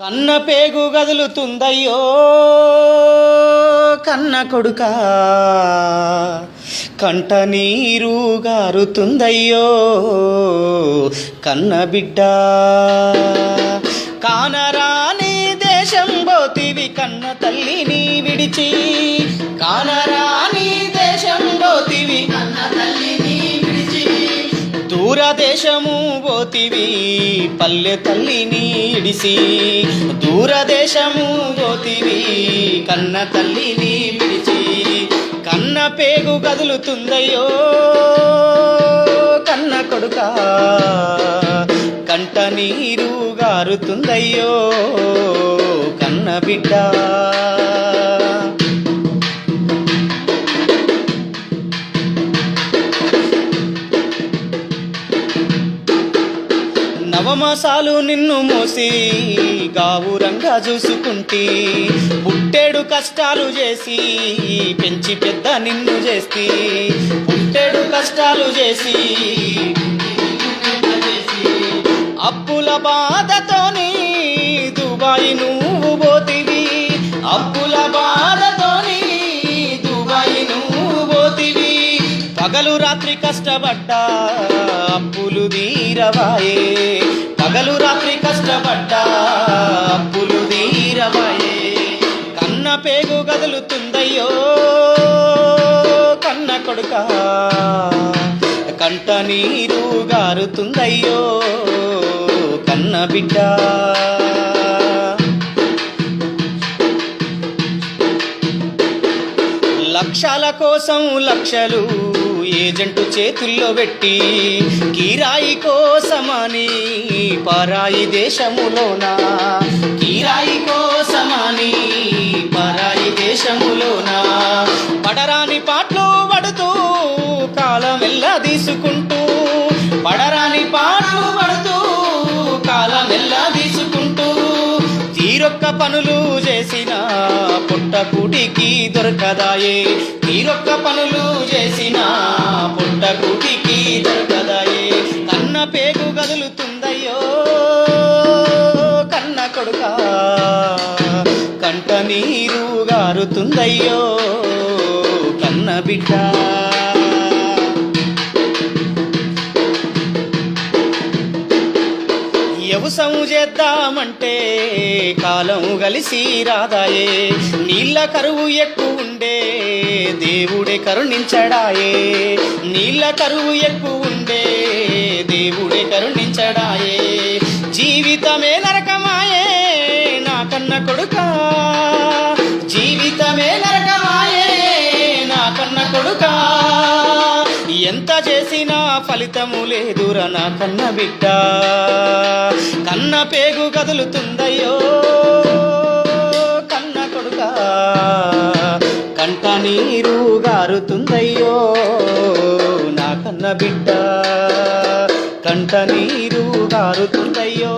కన్న పేగు గదులుతుందయ్యో కన్న కొడుక కంట నీరు గారుతుందయ్యో కన్న బిడ్డ కానరాని దేశం పోతివి కన్న తల్లిని విడిచి దేశము పోతివి పల్లె తల్లిని ఇడిసి. దూరదేశము పోతివి కన్న తల్లిని విడిచి. కన్న పేగు కదులుతుందయ్యో కన్న కొడుక. కంట నీరు గారుతుందయ్యో కన్న బిడ్డ. నవమాసాలు నిన్ను మోసి గావురంగా చూసుకుంటి. పుట్టేడు కష్టాలు చేసి పెంచి పెద్ద నిన్ను చేసి పుట్టేడు కష్టాలు చేసి అప్పుల బాధతోని దుబాయి నువ్వు పగలు రాత్రి కష్టపడ్డా అప్పులు తీరవాయే. పగలు రాత్రి కష్టపడ్డా అప్పులు తీరవాయే. కన్న పేగు కదులుతుందయ్యో కన్న కొడుక కంట నీరు గారుతుందయ్యో కన్న బిడ్డ. లక్షల కోసం లక్షలు ఏజెంటు చేతుల్లో పెట్టి కిరాయి కోసమని పరాయి దేశములోన? కిరాయి కోసమని పరాయి దేశములోన? పడరాని పాటలు పడుతూ కాలం వెళ్ళ తీసుకుంటూ పడరాని పా మీరొక్క పనులు చేసిన పుట్ట కూటికి దొరకదాయే. మీరొక్క పనులు చేసిన పుట్ట కూటికి దొరకదాయే. కన్న పేగు గదులుతుందయ్యో కన్న కొడుక కంట నీరు గారుతుందయ్యో కన్న బిడ్డ. వ్యవసాయం చేద్దామంటే కాలం కలిసి రాదాయే. నీళ్ళ కరువు ఎక్కువ ఉండే దేవుడే కరుణించడాయే. నీళ్ళ కరువు ఎక్కువ ఉండే దేవుడే కరుణించడాయే. జీవితమే నరకమాయే నా కన్న కొడుకా. చేసినా ఫలితము లేదురా నా కన్న బిడ్డ. కన్న పేగు కదులుతుందయ్యో కన్న కొడుక. కంట నీరు గారుతుందయ్యో నా కన్న బిడ్డ. కంట నీరు గారుతుందయ్యో.